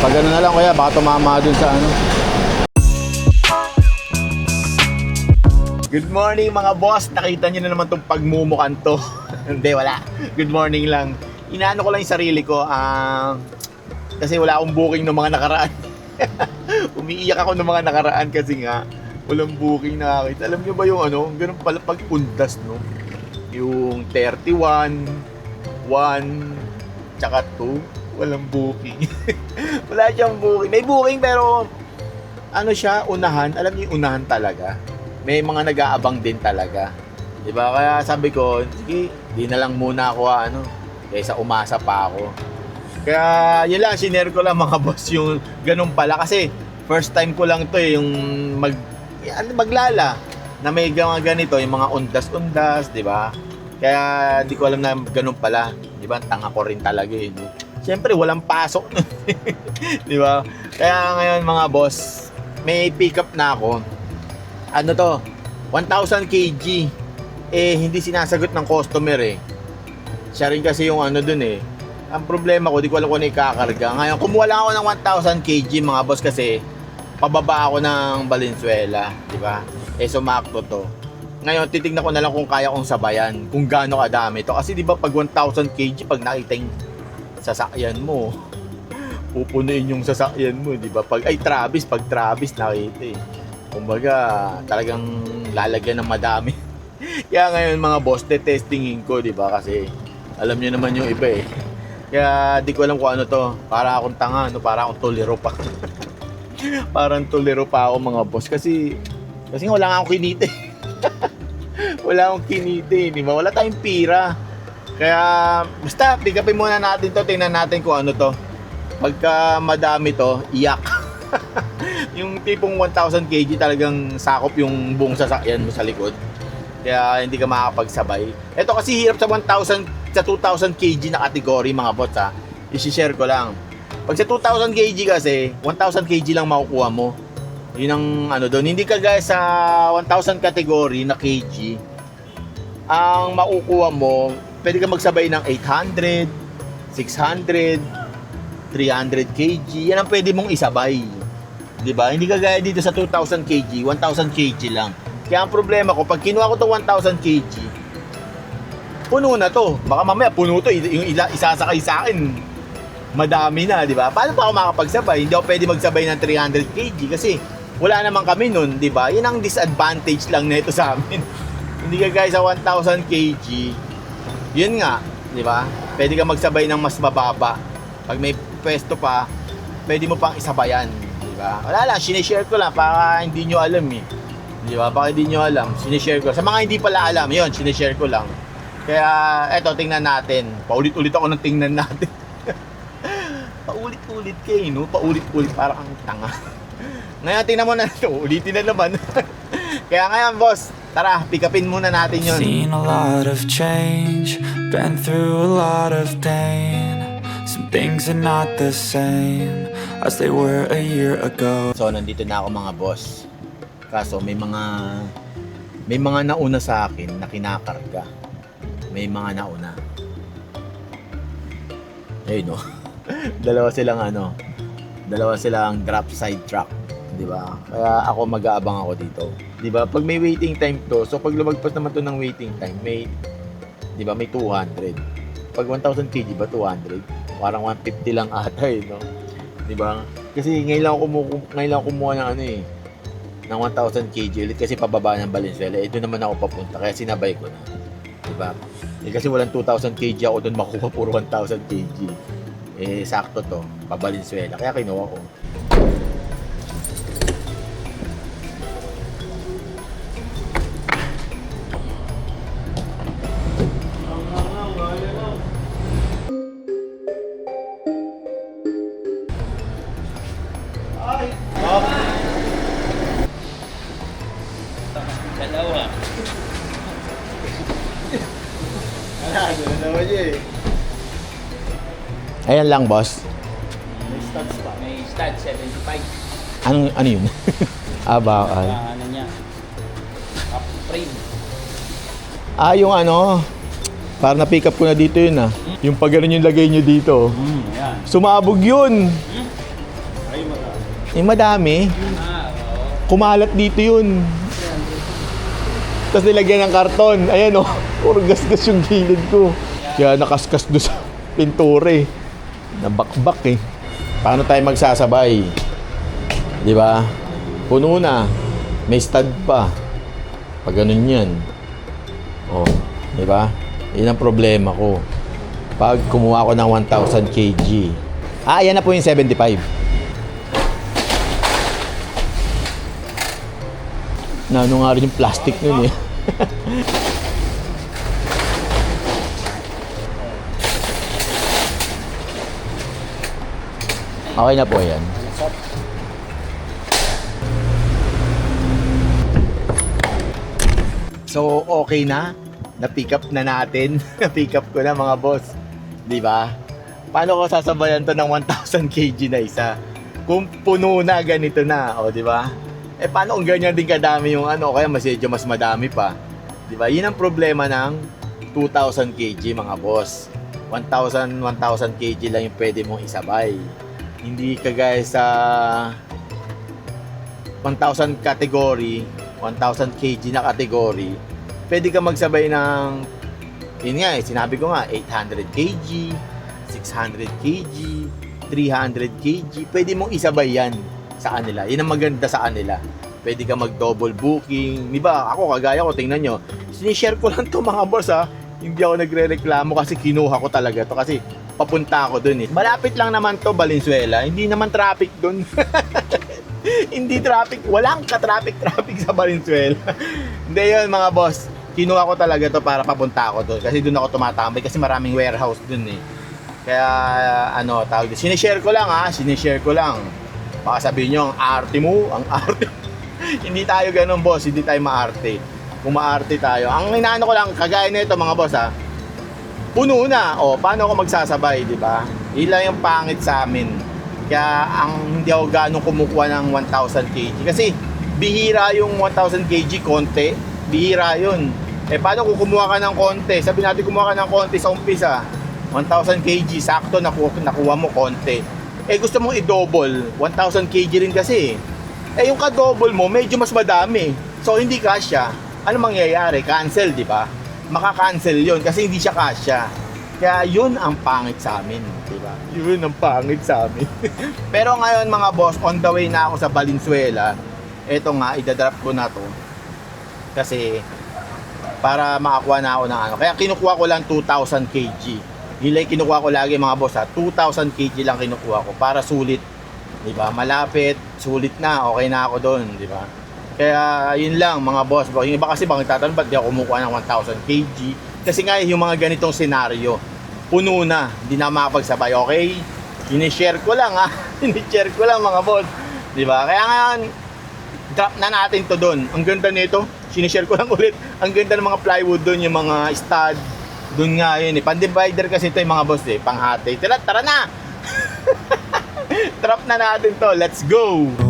Pag ano na lang kuya, baka tumama dun sa ano. Good morning mga boss. Nakita niyo na naman tong pagmumukan to. Hindi, wala. Good morning lang. Inaano ko lang yung sarili ko. ah, kasi wala akong booking ng mga nakaraan. Umiiyak ako ng mga nakaraan kasi nga walang booking nakakita. Alam niyo ba yung ano? Ganun pala pag undas, no? Yung 31, 1, tsaka 2, walang booking. wala siyang booking. May booking pero ano siya, unahan. Alam niyo unahan talaga. May mga nag-aabang din talaga. 'Di ba? Kaya sabi ko, sige, di na lang muna ako ah, ano, kaysa umasa pa ako. Kaya yun lang, sinare ko lang mga boss yung ganun pala. Kasi first time ko lang to eh, yung mag, ano, maglala na may mga ganito, yung mga undas-undas, di ba? Kaya di ko alam na ganun pala. Di ba? Tanga ko rin talaga eh. Siyempre, walang pasok. di ba? Kaya ngayon mga boss, may pick up na ako. Ano to? 1,000 kg. Eh, hindi sinasagot ng customer eh. Siya rin kasi yung ano dun eh. Ang problema ko, di ko alam kung ano ikakarga. Ngayon, kumuha lang ako ng 1,000 kg mga boss kasi pababa ako ng Valenzuela, di ba? Eh, sumakto to. Ngayon, titignan ko na lang kung kaya kong sabayan, kung gaano kadami to. Kasi di ba pag 1,000 kg, pag nakita yung sasakyan mo, pupunuin yung sasakyan mo, di ba? Pag, ay, Travis, pag Travis nakita eh. Kumbaga, talagang lalagyan ng madami. Kaya ngayon mga boss, testingin ko, di ba? Kasi alam niyo naman yung iba eh. Kaya di ko alam kung ano to. Para akong tanga, no? para akong tuliro pa. Parang tuliro pa ako mga boss. Kasi, kasi wala nga akong kinita wala akong kinita di ba? Wala tayong pira. Kaya, basta, pick upin muna natin to. Tingnan natin kung ano to. Pagka madami to, iyak. yung tipong 1,000 kg talagang sakop yung buong sasakyan mo sa likod. Kaya hindi ka makakapagsabay. Ito kasi hirap sa 1,000 sa 2,000 kg na category mga bots ha. I-share ko lang. Pag sa 2,000 kg kasi, 1,000 kg lang makukuha mo. Yun ang ano doon. Hindi ka guys sa 1,000 category na kg. Ang makukuha mo, pwede ka magsabay ng 800, 600, 300 kg. Yan ang pwede mong isabay. 'Di ba? Hindi kagaya dito sa 2,000 kg, 1,000 kg lang. Kaya ang problema ko, pag kinuha ko tong 1,000 kg, puno na to. Baka mamaya puno to, yung ila, isasakay sa akin, madami na, di ba? Paano pa ako makapagsabay? Hindi ako pwede magsabay ng 300 kg kasi wala naman kami nun, di ba? Yun ang disadvantage lang nito sa amin. Hindi ka guys sa 1,000 kg, yun nga, di ba? Pwede ka magsabay ng mas mababa. Pag may pwesto pa, pwede mo pang isabayan, di ba? Wala lang, sinishare ko lang para hindi nyo alam eh. Di ba? Baka hindi nyo alam, sinishare ko. Sa mga hindi pala alam, yun, sinishare ko lang. Kaya, eto, tingnan natin. Paulit-ulit ako ng tingnan natin. Paulit-ulit kayo, no? Paulit-ulit, para kang tanga. Ngayon, tingnan mo na ito. Ulitin na naman. Kaya ngayon, boss, tara, pick upin muna natin yun. Seen a lot of change, been through a lot of pain. Some things are not the same as they were a year ago. So, nandito na ako mga boss. Kaso, may mga may mga nauna sa akin na kinakarga. May mga nauna. Ayun no. dalawa silang ano, dalawa silang drop side truck, 'di ba? Kaya ako mag-aabang ako dito. 'Di ba? Pag may waiting time to, so pag lumagpas naman to ng waiting time, may 'di ba, may 200. Pag 1000 kg ba 200? Parang 150 lang ata eh, no? 'Di ba? Kasi ngayon lang kumuha, ngayon lang kumuha ng ano eh, ng 1,000 kg ulit kasi pababa ng Valenzuela. Eh, doon naman ako papunta. Kaya sinabay ko na. Diba? Eh, kasi walang 2,000 kg ako doon makuha puro 1,000 kg. Eh, sakto to. Pa Valenzuela. Kaya kinuha ko. Ayan lang, boss. May stud 75. Anong, ano yun? ah, bakal. Ah, ano niya? Up frame. Ah, yung ano, para na-pick up ko na dito yun ah. Yung pag ganun yung lagay nyo dito. Hmm, yan. Sumabog yun. Yung madami. Ah, oo. Kumalat dito yun. Tapos nilagyan ng karton. Ayan. Oh, puro gasgas yung gilid ko. Kaya nakaskas doon sa pintura eh. Nabakbak eh. Paano tayo magsasabay? Di ba? Puno na. May stud pa. Pag ganun yan. Oh, di ba? Yun ang problema ko. Pag kumuha ko ng 1,000 kg. Ah, ayan na po yung 75. na ano nga rin yung plastic nun eh. okay na po yan. So, okay na. Na-pick up na natin. Na-pick up ko na mga boss. Di ba? Paano ko sasabayan to ng 1,000 kg na isa? Kung puno na, ganito na. O, di ba? Eh paano kung ganyan din kadami yung ano, kaya mas medyo mas madami pa. 'Di ba? Yun ang problema ng 2,000 kg mga boss. 1,000 1,000 kg lang yung pwede mong isabay. Hindi kagaya sa 1,000 category, 1,000 kg na category, pwede ka magsabay ng yun nga eh, sinabi ko nga 800 kg, 600 kg, 300 kg, pwede mong isabay yan sa kanila. Yun ang maganda sa kanila. Pwede ka mag-double booking. Di ba? Ako, kagaya ko, tingnan nyo. Sinishare ko lang to mga boss ha. Hindi ako nagre-reklamo kasi kinuha ko talaga to kasi papunta ako dun eh. Malapit lang naman to Valenzuela. Hindi naman traffic dun. Hindi traffic. Walang ka-traffic-traffic sa Valenzuela. Hindi yun mga boss. Kinuha ko talaga to para papunta ako doon. Kasi doon ako tumatambay kasi maraming warehouse dun eh. Kaya ano, tawag dito. Sinishare ko lang ha. Sinishare ko lang. Baka sabihin nyo, ang arte mo, ang arte. hindi tayo ganun, boss. Hindi tayo maarte. Kung maarte tayo. Ang inaano ko lang, kagaya nito mga boss, ha. Puno na. O, paano ako magsasabay, di ba? Ilan yung pangit sa amin. Kaya ang hindi ako ganong kumukuha ng 1,000 kg. Kasi bihira yung 1,000 kg, konti. Bihira yun. Eh, paano kung kumuha ka ng konti? Sabi natin kumuha ka ng konti sa umpisa. 1,000 kg, sakto nakuha, nakuha mo konti eh gusto mong i-double, 1,000 kg rin kasi. Eh yung ka-double mo, medyo mas madami. So hindi kasya. Ano mangyayari? Cancel, di ba? Maka-cancel yon kasi hindi siya kasya. Kaya yun ang pangit sa amin, di ba? Yun ang pangit sa amin. Pero ngayon mga boss, on the way na ako sa Valenzuela. Eto nga, idadrop ko na to. Kasi para makakuha na ako ng ano. Kaya kinukuha ko lang 2,000 kg. Hilay kinukuha ko lagi mga boss ha. 2,000 kg lang kinukuha ko para sulit. 'Di ba? Malapit, sulit na, okay na ako doon, 'di ba? Kaya yun lang mga boss. Yung iba kasi bang tatanong ba't di ako kumukuha ng 1,000 kg? Kasi nga yung mga ganitong senaryo, puno na, hindi na makapagsabay, okay? Ini-share ko lang ha. Ini-share ko lang mga boss. 'Di ba? Kaya nga drop na natin to doon. Ang ganda nito, sinishare ko lang ulit. Ang ganda ng mga plywood doon, yung mga stud. Doon nga yun eh. Pan-divider kasi ito yung mga boss eh. Panghati. Tara, tara na! drop na natin to. Let's go!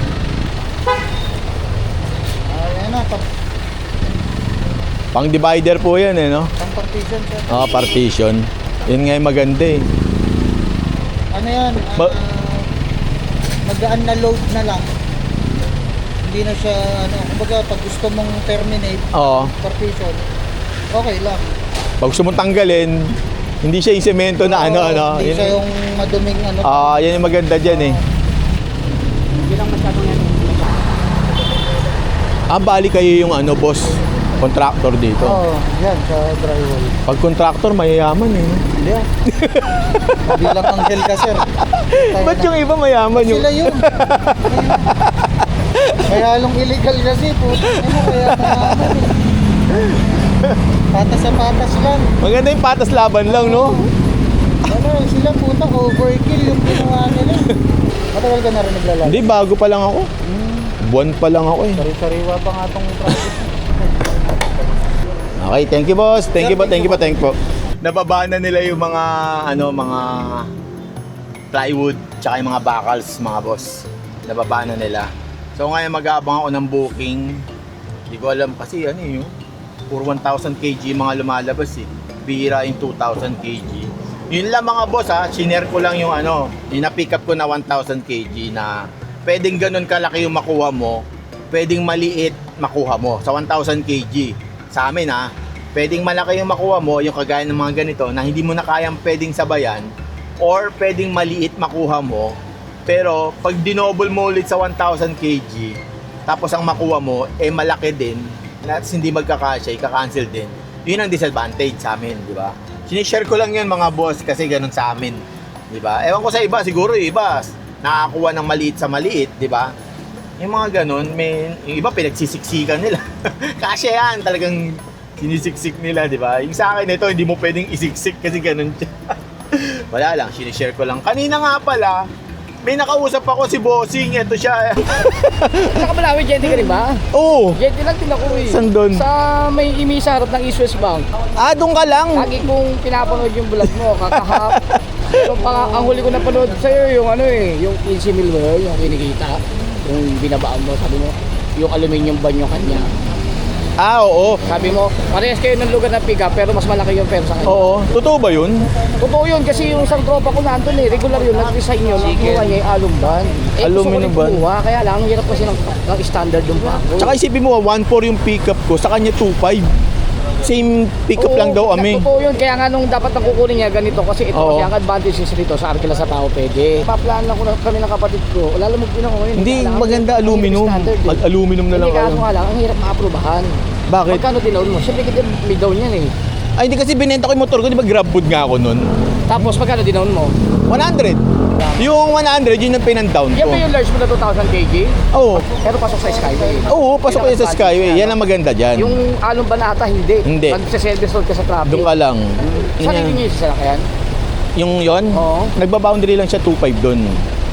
Pang-divider po yan eh, no? pang partition sir. Ah, partition. Yun nga yung maganda eh. Ano yan? ah, Ba- magaan na load na lang. Hindi na siya, ano, kumbaga pag gusto mong terminate, Oo. partition, okay lang. Pag gusto mong tanggalin, hindi siya yung semento na ano, Oo, ano. Hindi Yun- siya yung maduming ano. Ah, yan yung maganda dyan eh. Hindi lang masyadong ano. Ah, bali kayo yung ano, boss, contractor dito. Oo, yan sa drywall. Pag contractor, mayayaman eh. Hindi ah. Bilang anghel ka sir. Ba't yung iba mayaman yung... Sila yun. Kaya halong illegal kasi po. Ano kaya naman eh. Patas sa patas lang. Maganda yung patas laban lang, no? Ano, sila puta overkill yung ginawa nila. Matagal ka na rin naglalaro. Hindi, bago pa lang ako. Hmm, Buwan pa lang ako eh. sari-sariwa pa nga tong project. Okay, thank you boss. Thank you po, thank you po, thank you po. Nababa na nila yung mga ano, mga plywood tsaka yung mga backals, mga boss. Nababa na nila. So ngayon mag-aabang ako ng booking. Hindi ko alam kasi ano yun. Puro 1,000 kg mga lumalabas eh. Bira yung 2,000 kg. Yun lang mga boss ha, sinare ko lang yung ano, yung na-pick up ko na 1,000 kg na pwedeng ganun kalaki yung makuha mo, pwedeng maliit makuha mo sa 1,000 kg. Sa amin ha, pwedeng malaki yung makuha mo, yung kagaya ng mga ganito na hindi mo na kayang pwedeng sabayan or pwedeng maliit makuha mo pero pag dinoble mo ulit sa 1,000 kg tapos ang makuha mo eh malaki din na hindi magkakasya, ika-cancel din yun ang disadvantage sa amin, di ba? Sinishare ko lang yun mga boss kasi ganun sa amin, di ba? Ewan ko sa iba, siguro iba nakakuha ng maliit sa maliit, di ba? Yung mga ganun, may, yung iba pinagsisiksikan nila. Kasya yan, talagang sinisiksik nila, di ba? Yung sa akin ito, hindi mo pwedeng isiksik kasi ganun siya. Wala lang, sinishare ko lang. Kanina nga pala, may nakausap ako si Bossing, ito siya. Saka Malawi, Jetty ka rin ba? Oo, Jetty lang din ako eh. Saan doon? Sa may imi sa harap ng East West Bank. ah, doon ka lang. Lagi kong pinapanood yung vlog mo, kakahap. Pero pa, ang huli ko napanood sa'yo yung ano eh, yung 15 mil mo, yung kinikita. Yung binabaan mo, sabi mo, yung aluminium ban yung kanya. Ah, oo. Sabi mo, parehas kayo ng lugar na up, pero mas malaki yung pera sa kanya. Oo, totoo ba yun? Totoo yun kasi yung isang tropa ko nandun eh, regular yun, nag-resign yun, ang kinuha niya yung alumban. Eh, Aluminum gusto ko ban? kumuha, kaya lang, ang hirap kasi ng, ng standard yung bako. Tsaka isipin mo, 1.4 yung pickup ko, sa kanya 2.5. Same pickup Oo, lang daw kami. Totoo yun, kaya nga nung dapat ang kukunin niya ganito kasi ito Oo. kasi ang advantage is rito sa Arkela sa tao pwede. Paplaan lang ko na kami ng kapatid ko, lalamog din ako ngayon. Hindi, Kailangan- maganda aluminum. eh. Mag-aluminum na lang Hindi kaso kayo. nga lang, ang hirap maaprubahan. Bakit? Magkano dinown mo? Siyempre kita may down yan eh. Ay, hindi kasi binenta ko yung motor ko, di ba grab food nga ako nun? Tapos magkano dinown mo? 100. Yung 100, yun ang pinandown Yan ko. ba yung large mo na 2,000 kg? Oo. Pero pasok sa Skyway. Oo, pasok kayo sa Skyway. Yan ang maganda dyan. Yung along ba na ata, hindi. Hindi. Pag sa service road ka sa traffic. Doon ka lang. Sarili Yan. niyo yung sasakyan? Yung yon, Oo. nagba-boundary lang siya 2.5 doon.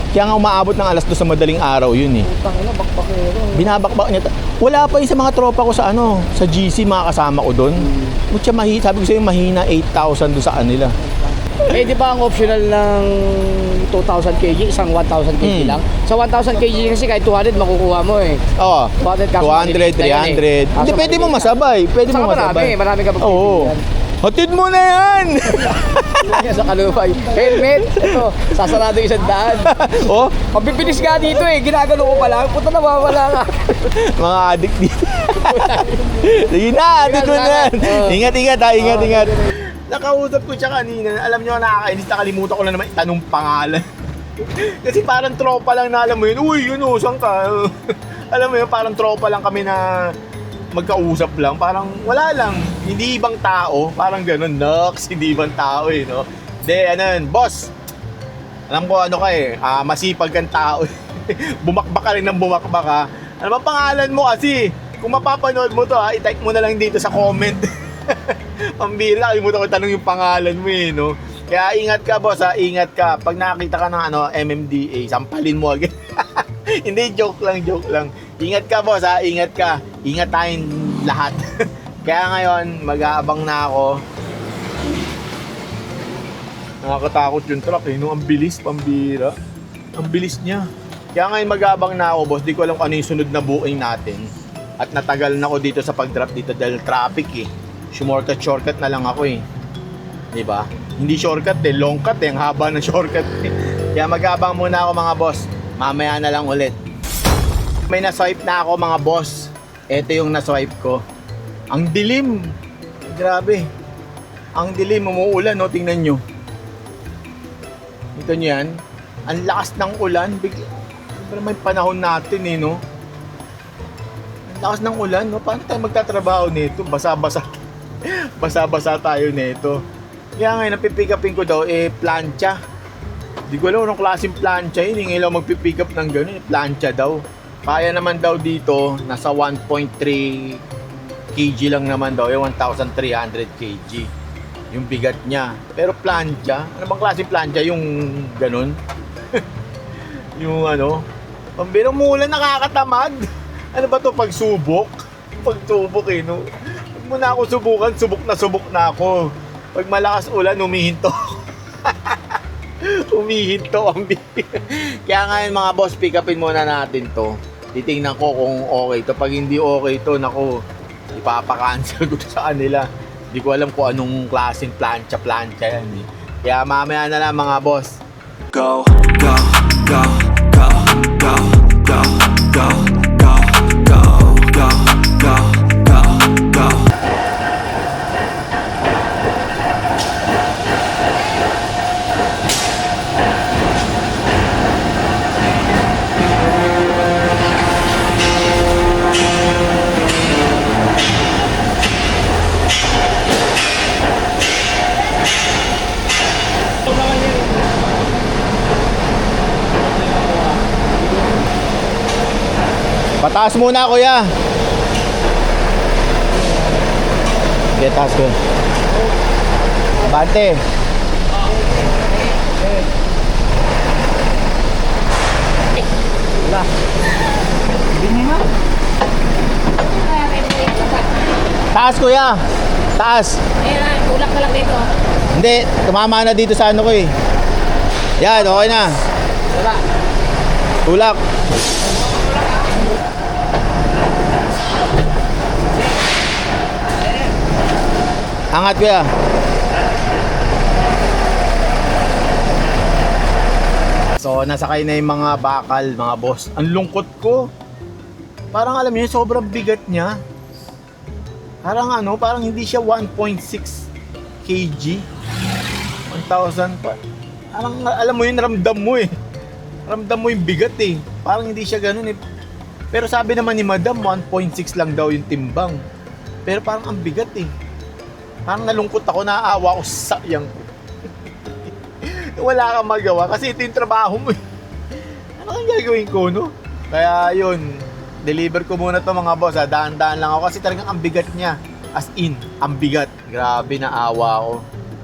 Kaya nga umaabot ng alas 2 sa madaling araw yun eh. Putang ina, bakbakero. Binabakbak niya. Wala pa yun sa mga tropa ko sa ano, sa GC, mga kasama ko doon. Mutya mahi, sabi ko sa'yo, mahina 8,000 doon sa kanila. Eh, di ba ang optional ng 2,000 kg, isang 1,000 kg Hmm. lang? Sa 1,000 kg kasi kahit 200 makukuha mo eh. Oo. 200 kaso 200, maliit na yan 300. eh. Hindi, Kaso pwede mo na. masabay. Pwede Saka mo marami, masabay. marami ka Oo. pagpipilian. Hatid mo na yan! Sa kalupay. Helmet, ito, sasarado yung isang daan. oh, Mabibilis nga dito eh, ginagano ko pa lang, puta nawawala ka. mga adik dito. Sige na, hatid mo na yan. Oo. Ingat, ingat ha, ingat, Oo, ingat. Nakausap ko siya kanina. Alam niyo, nakakainis. Nakalimutan ko na naman itanong pangalan. Kasi parang tropa lang na alam mo yun. Uy, yun o, saan ka? alam mo yun, parang tropa lang kami na magkausap lang. Parang wala lang. Hindi ibang tao. Parang ganun. Nox, hindi ibang tao eh, no? De, ano yun, boss. Alam ko ano ka eh, ah, masipag kang tao. bumakbak ka rin ng bumakbak ha. Ano ba pangalan mo kasi? Kung mapapanood mo to ha, i-type mo na lang dito sa comment. Pambira, kalimutan ko tanong yung pangalan mo eh, no? Kaya ingat ka boss ha, ingat ka. Pag nakakita ka ng ano, MMDA, sampalin mo agad. Hindi, joke lang, joke lang. Ingat ka boss ha, ingat ka. Ingat tayong lahat. Kaya ngayon, mag-aabang na ako. Nakakatakot yung truck eh, no? Ang bilis, pambira. Ang bilis niya. Kaya ngayon mag-aabang na ako, boss. Di ko alam kung ano yung sunod na booking natin. At natagal na ako dito sa pag-drop dito dahil traffic eh. Shortcut, shortcut na lang ako eh. Di ba? Hindi shortcut eh, long cut eh. Ang haba ng shortcut eh. Kaya mag-aabang muna ako mga boss. Mamaya na lang ulit. May na-swipe na ako mga boss. Ito yung na-swipe ko. Ang dilim. Grabe. Ang dilim, umuulan, no? Tingnan nyo. Ito nyo yan. Ang lakas ng ulan. Bigla. May panahon natin eh, no? Ang lakas ng ulan, no? Paano tayo magtatrabaho nito? Basa-basa. Basa-basa tayo nito. Kaya ngayon, napipick upin ko daw, eh, plancha. Di ko alam anong klaseng plancha yun. Hindi lang magpipick up ng gano'n. eh, Plancha daw. Kaya naman daw dito, nasa 1.3 kg lang naman daw. Yung 1,300 kg. Yung bigat niya. Pero plancha, ano bang klaseng plancha? Yung ganun? yung ano? Pambirang mula nakakatamad. Ano ba to pagsubok? pagsubok eh, no? Mo na ako subukan, subok na subok na ako. Pag malakas ulan, humihinto. humihinto ang bi- Kaya ngayon mga boss, pick upin muna natin to. Titingnan ko kung okay to. Pag hindi okay to, nako, ipapakancel ko sa kanila. Hindi ko alam kung anong klaseng plancha-plancha yan eh. Kaya mamaya na lang mga boss. Go, go, go, Pataas muna kuya. Sige, taas ko. Abante. Taas kuya. Taas. Ayan, tulak ka lang dito. Hindi, tumama na dito sa ano ko eh. Yan, okay na. Wala. Tulak. Angat kuya. So, nasakay na yung mga bakal, mga boss. Ang lungkot ko. Parang alam niyo, sobrang bigat niya. Parang ano, parang hindi siya 1.6 kg. 1,000 pa. Parang alam mo yun, ramdam mo eh. Ramdam mo yung bigat eh. Parang hindi siya ganun eh. Pero sabi naman ni madam, 1.6 lang daw yung timbang. Pero parang ang bigat eh. Parang nalungkot ako, naaawa ko sa sayang ko. Wala kang magawa kasi ito yung trabaho mo eh. Ano kang gagawin ko, no? Kaya yun, deliver ko muna to mga boss ha. Daan-daan lang ako kasi talagang ang bigat niya. As in, ang bigat. Grabe na awa ko.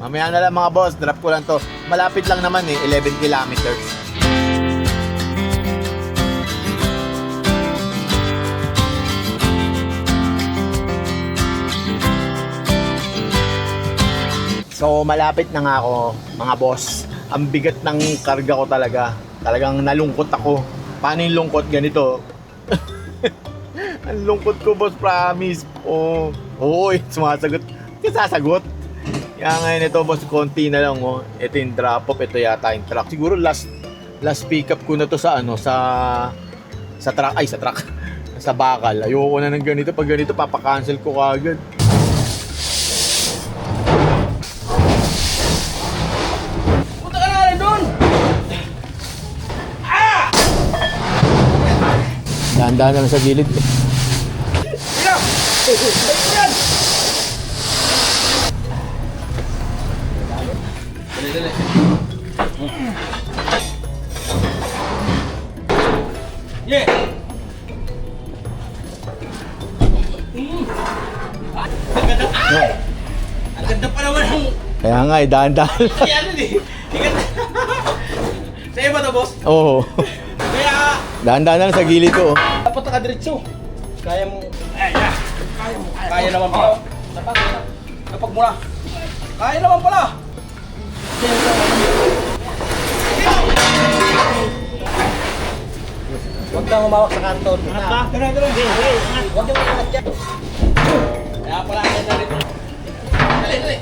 Mamaya na lang mga boss, drop ko lang to. Malapit lang naman eh, 11 kilometers. So malapit na nga ako mga boss. Ang bigat ng karga ko talaga. Talagang nalungkot ako. Paano yung lungkot ganito? Ang lungkot ko boss, promise. Oo. Oo, eh, sumasagot. Kasi sasagot. Kaya ngayon ito boss, konti na lang oh. Ito yung drop off, ito yata yung truck. Siguro last last pick up ko na to sa ano, sa sa truck, ay sa truck. sa bakal. Ayoko na ng ganito. Pag ganito, papakancel ko kagad. Dahan-dahan na lang sa gilid. Yeah! Ang ganda pa naman ng Kaya nga eh, dahan-dahan lang. ano eh. Sa'yo ba to, boss? Oo. Kaya, Dahan-dahan na lang sa gilid ko. oh. Dapat nakadiretso. Kaya mo. Ay, ah. Kaya mo. Kaya naman pala. Dapat, kapag mo na. Kaya naman pala. Huwag kang umawak sa kanton. Angat ba? Ganun, ganun. Huwag kang umangat dyan. Kaya pala kaya na rito. Dali, dali.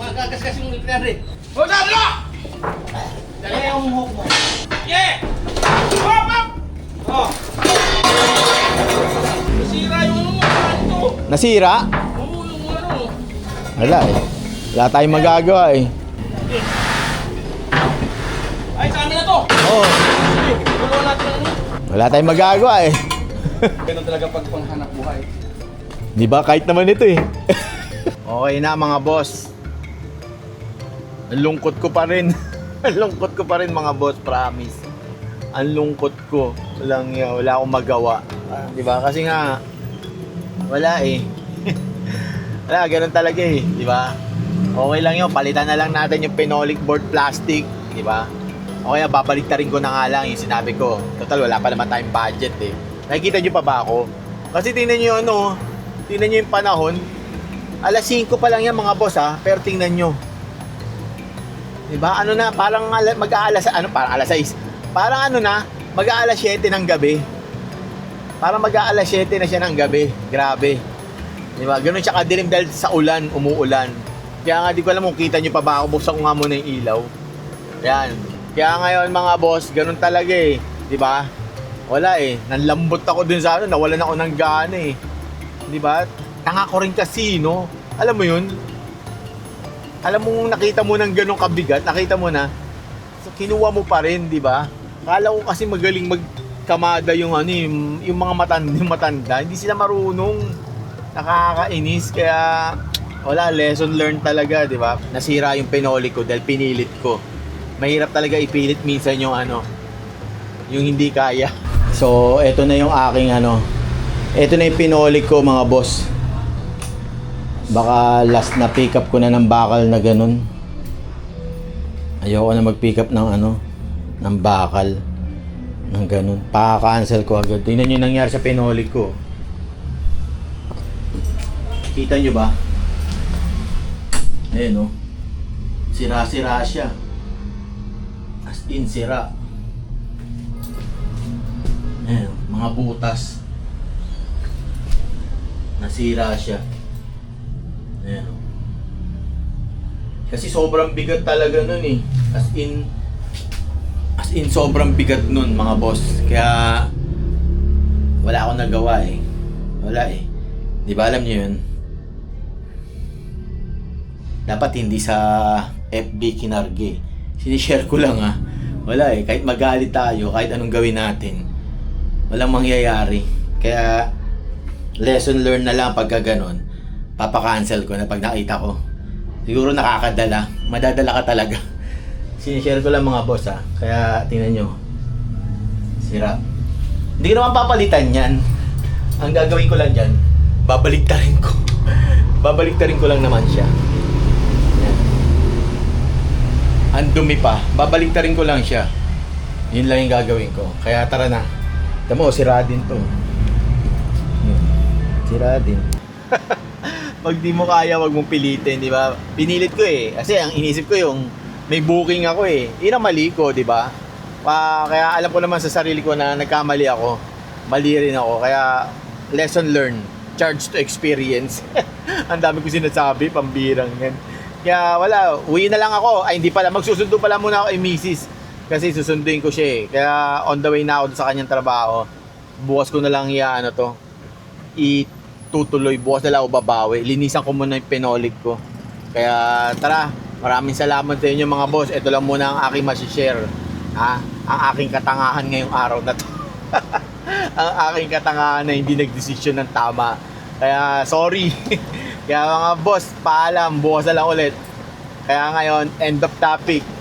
Magagasgas yung lipinan rin. O, dali na! Dali yung hook mo. Yeah! Hop, hop! Oh. Nasira yung ano mo, kanto. Nasira? Oo, yung ano. Wala eh. Wala tayong magagawa eh. Ay, sa amin na to. Oo. Sige, guluhan natin ano. Wala tayong magagawa eh. Ganun talaga pag panghanap buhay. Di ba kahit naman ito eh. okay na mga boss. Ang lungkot ko pa rin. Ang lungkot ko pa rin mga boss, promise. Ang lungkot ko. Walang, wala akong magawa. Ah, di ba? Kasi nga, wala eh. wala, ganun talaga eh. Di ba? Okay lang yun. Palitan na lang natin yung phenolic board plastic. Di ba? O kaya babalik rin ko na nga lang yung sinabi ko. Total, wala pa naman tayong budget eh. Nakikita nyo pa ba ako? Kasi tingnan nyo ano, tingnan nyo yung panahon. Alas 5 pa lang yan mga boss ha, pero tingnan nyo. Diba? Ano na, parang ala, mag-aalas, ano, parang alas 6. Parang ano na, mag-aalas 7 ng gabi. Parang mag-aalas 7 na siya ng gabi. Grabe. Diba? Ganun siya kadilim dahil sa ulan, umuulan. Kaya nga di ko alam kung kita nyo pa ba ako, buksan ko nga muna yung ilaw. Yan. Kaya ngayon mga boss, ganun talaga eh. Di ba? Wala eh. Nanlambot ako dun sa ano, nawalan ako ng gana eh. Di ba? Tanga ko rin kasi, no? Alam mo yun? Alam mo nakita mo ng ganong kabigat, nakita mo na, so, kinuha mo pa rin, di ba? Kala ko kasi magaling magkamada yung ano, yung, yung mga matanda, yung matanda. Hindi sila marunong. Nakakainis. Kaya, wala, lesson learned talaga, di ba? Nasira yung pinoli ko dahil pinilit ko. Mahirap talaga ipilit minsan yung ano, yung hindi kaya. So, eto na yung aking ano, eto na yung pinoli ko mga boss. Baka last na pick up ko na ng bakal na ganun. Ayoko na mag-pick up ng ano, ng bakal. Ng ganun. Pa-cancel ko agad. Tingnan nyo nangyari sa pinoli ko. Kita nyo ba? Ayan oh. Sira-sira siya. As in sira. Ayan, mga butas. Nasira siya. Ayan. oh. Kasi sobrang bigat talaga nun eh. As in, in sobrang bigat nun mga boss. Kaya, wala akong nagawa eh. Wala eh. Di ba alam niyo yun? Dapat hindi sa FB kinarge. Sinishare ko lang ah. Wala eh. Kahit magalit tayo, kahit anong gawin natin, walang mangyayari. Kaya, lesson learned na lang pagka ganun. Papakancel ko na pag nakita ko. Siguro nakakadala. Madadala ka talaga. Sinishare ko lang mga boss ha. Kaya tingnan nyo. Sira. Hindi ko naman papalitan yan. Ang gagawin ko lang dyan, babaliktarin ko. babaliktarin ko lang naman siya. Yan. Ang dumi pa. Babaliktarin ko lang siya. Yun lang yung gagawin ko. Kaya tara na. Tama mo, sira din to. Yun. Sira din. Pag di mo kaya, wag mong pilitin, di ba? Pinilit ko eh. Kasi ang inisip ko yung may booking ako eh. Yun mali ko, di ba? Pa, kaya alam ko naman sa sarili ko na nagkamali ako. Mali rin ako. Kaya lesson learned. Charge to experience. ang dami ko sinasabi, pambirang yan. Kaya wala, uwi na lang ako. Ay hindi pala, magsusundo pala muna ako kay Mrs. Kasi susunduin ko siya eh. Kaya on the way na ako sa kanyang trabaho. Bukas ko na lang iya ano to. Itutuloy. Bukas na lang ako babawi. Linisan ko muna yung pinolig ko. Kaya tara, maraming salamat sa inyo mga boss. Ito lang muna ang aking masishare. Ha? Ang aking katangahan ngayong araw na to. ang aking katangahan na hindi nagdesisyon ng tama. Kaya sorry. Kaya mga boss, paalam. Bukas na lang ulit. Kaya ngayon, end of topic.